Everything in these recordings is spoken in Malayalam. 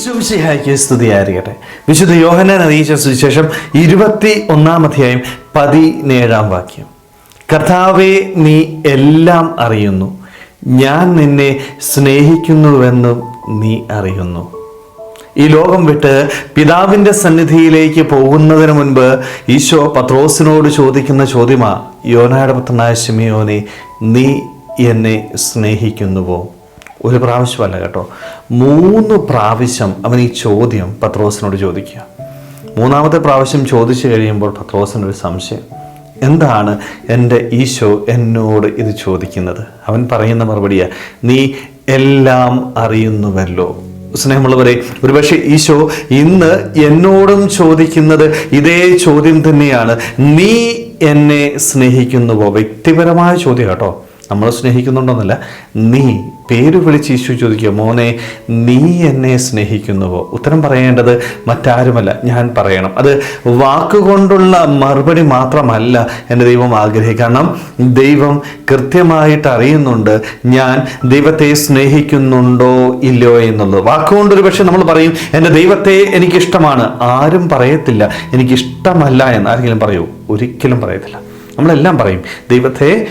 ഈശോമിശിഹായ്ക്ക് സ്തുതിയായിരിക്കട്ടെ. വിശുദ്ധ യോഹനാൻ അറിയിച്ച സുവിശേഷം ഇരുപത്തി ഒന്നാം അധ്യായം പതിനേഴാം വാക്യം. കർത്താവെ നീ എല്ലാം അറിയുന്നു. ഞാൻ നിന്നെ സ്നേഹിക്കുന്നുവെന്നും നീ അറിയുന്നു. ഈ ലോകം വിട്ട് പിതാവിന്റെ സന്നിധിയിലേക്ക് പോകുന്നതിന് മുൻപ് ഈശോ പത്രോസിനോട് ചോദിക്കുന്ന ചോദ്യമാ യോനായുടെ പുത്രനായ ശിമിയോനെ നീ എന്നെ സ്നേഹിക്കുന്നുവോ? ഒരു പ്രാവശ്യമല്ല കേട്ടോ. മൂന്ന് പ്രാവശ്യം അവൻ ഈ ചോദ്യം പത്രോസിനോട് ചോദിക്കുക. മൂന്നാമത്തെ പ്രാവശ്യം ചോദിച്ചു കഴിയുമ്പോൾ പത്രോസിനൊരു സംശയം. എന്താണ് എന്റെ ഈശോ എന്നോട് ഇത് ചോദിക്കുന്നത്? അവൻ പറയുന്ന മറുപടിയാണ് നീ എല്ലാം അറിയുന്നുവല്ലോ. സ്നേഹമുള്ളവരെ ഒരുപക്ഷെ ഈശോ ഇന്ന് എന്നോടും ചോദിക്കുന്നത് ഇതേ ചോദ്യം തന്നെയാണ്. നീ എന്നെ സ്നേഹിക്കുന്നുവോ? വ്യക്തിപരമായ ചോദ്യം കേട്ടോ. നമ്മൾ സ്നേഹിക്കുന്നുണ്ടോന്നല്ല നീ പേര് വിളിച്ച് ഈശോ ചോദിക്കുക മോനെ നീ എന്നെ സ്നേഹിക്കുന്നുവോ? ഉത്തരം പറയേണ്ടത് മറ്റാരുമല്ല ഞാൻ പറയണം. അത് വാക്കുകൊണ്ടുള്ള മറുപടി മാത്രമല്ല എന്റെ ദൈവം ആഗ്രഹിക്കുക. കാരണം ദൈവം കൃത്യമായിട്ട് അറിയുന്നുണ്ട് ഞാൻ ദൈവത്തെ സ്നേഹിക്കുന്നുണ്ടോ ഇല്ലയോ എന്നുള്ളത്. വാക്കുകൊണ്ട് ഒരു പക്ഷേ നമ്മൾ പറയും എന്റെ ദൈവത്തെ എനിക്കിഷ്ടമാണ്. ആരും പറയത്തില്ല എനിക്കിഷ്ടമല്ല എന്ന്. ആരെങ്കിലും പറയൂ? ഒരിക്കലും പറയത്തില്ല. നമ്മളെല്ലാം പറയും ദൈവത്തെ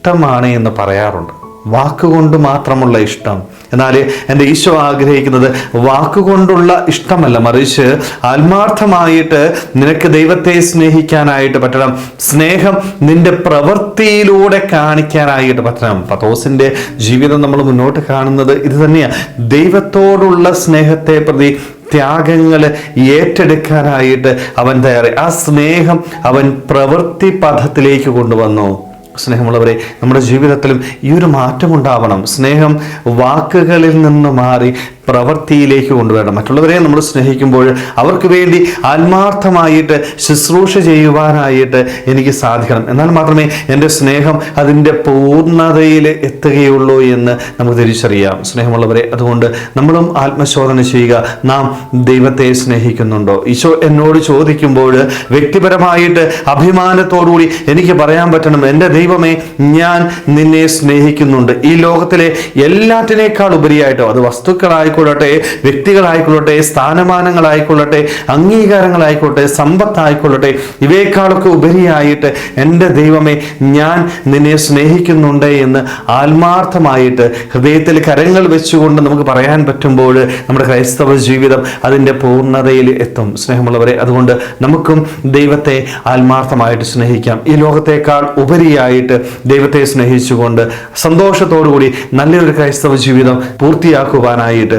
ഇഷ്ടമാണ് എന്ന് പറയാറുണ്ട്. വാക്കുകൊണ്ട് മാത്രമുള്ള ഇഷ്ടം. എന്നാൽ എന്റെ ഈശോ ആഗ്രഹിക്കുന്നത് വാക്കുകൊണ്ടുള്ള ഇഷ്ടമല്ല. മറിച്ച് ആത്മാർത്ഥമായിട്ട് നിനക്ക് ദൈവത്തെ സ്നേഹിക്കാനായിട്ട് പറ്റണം. സ്നേഹം നിന്റെ പ്രവൃത്തിയിലൂടെ കാണിക്കാനായിട്ട് പറ്റണം. പത്തോസിന്റെ ജീവിതം നമ്മൾ മുന്നോട്ട് കാണുന്നത് ഇത് തന്നെയാണ്. ദൈവത്തോടുള്ള സ്നേഹത്തെ പ്രതി ത്യാഗങ്ങൾ ഏറ്റെടുക്കാനായിട്ട് അവൻ തയ്യാറായി. ആ സ്നേഹം അവൻ പ്രവൃത്തി പഥത്തിലേക്ക് കൊണ്ടുവന്നു. സ്നേഹമുള്ളവരെ നമ്മുടെ ജീവിതത്തിലും ഈ ഒരു മാറ്റമുണ്ടാവണം. സ്നേഹം വാക്കുകളിൽ നിന്ന് മാറി പ്രവൃത്തിയിലേക്ക് കൊണ്ടുവരണം. മറ്റുള്ളവരെ നമ്മൾ സ്നേഹിക്കുമ്പോൾ അവർക്ക് വേണ്ടി ആത്മാർത്ഥമായിട്ട് ശുശ്രൂഷ ചെയ്യുവാനായിട്ട് എനിക്ക് സാധിക്കണം. എന്നാൽ മാത്രമേ എന്റെ സ്നേഹം അതിന്റെ പൂർണതയിൽ എത്തുകയുള്ളൂ എന്ന് നമുക്ക് തിരിച്ചറിയാം. സ്നേഹമുള്ളവരെ അതുകൊണ്ട് നമ്മളും ആത്മശോധന ചെയ്യുക. നാം ദൈവത്തെ സ്നേഹിക്കുന്നുണ്ടോ? ഈശോ എന്നോട് ചോദിക്കുമ്പോൾ വ്യക്തിപരമായിട്ട് അഭിമാനത്തോടുകൂടി എനിക്ക് പറയാൻ പറ്റണം എന്റെ ദൈവമേ ഞാൻ നിന്നെ സ്നേഹിക്കുന്നുണ്ട്. ഈ ലോകത്തിലെ എല്ലാറ്റിനേക്കാൾ ഉപരിയായിട്ടോ അത് വസ്തുക്കളായിക്കൊള്ളട്ടെ വ്യക്തികളായിക്കൊള്ളട്ടെ സ്ഥാനമാനങ്ങളായിക്കൊള്ളട്ടെ അംഗീകാരങ്ങളായിക്കൊള്ളട്ടെ സമ്പത്തായിക്കൊള്ളട്ടെ ഇവയെക്കാളൊക്കെ ഉപരിയായിട്ട് എന്റെ ദൈവമേ ഞാൻ നിന്നെ സ്നേഹിക്കുന്നുണ്ട് എന്ന് ആത്മാർത്ഥമായിട്ട് ഹൃദയത്തിൽ കരങ്ങൾ വെച്ചുകൊണ്ട് നമുക്ക് പറയാൻ പറ്റുമ്പോൾ നമ്മുടെ ക്രൈസ്തവ ജീവിതം അതിന്റെ പൂർണതയിൽ എത്തും. സ്നേഹമുള്ളവരെ അതുകൊണ്ട് നമുക്കും ദൈവത്തെ ആത്മാർത്ഥമായിട്ട് സ്നേഹിക്കാം. ഈ ലോകത്തേക്കാൾ ഉപരിയായിട്ട് ദൈവത്തെ സ്നേഹിച്ചുകൊണ്ട് സന്തോഷത്തോടുകൂടി നല്ലൊരു ക്രൈസ്തവ ജീവിതം പൂർത്തിയാക്കുവാനായിട്ട്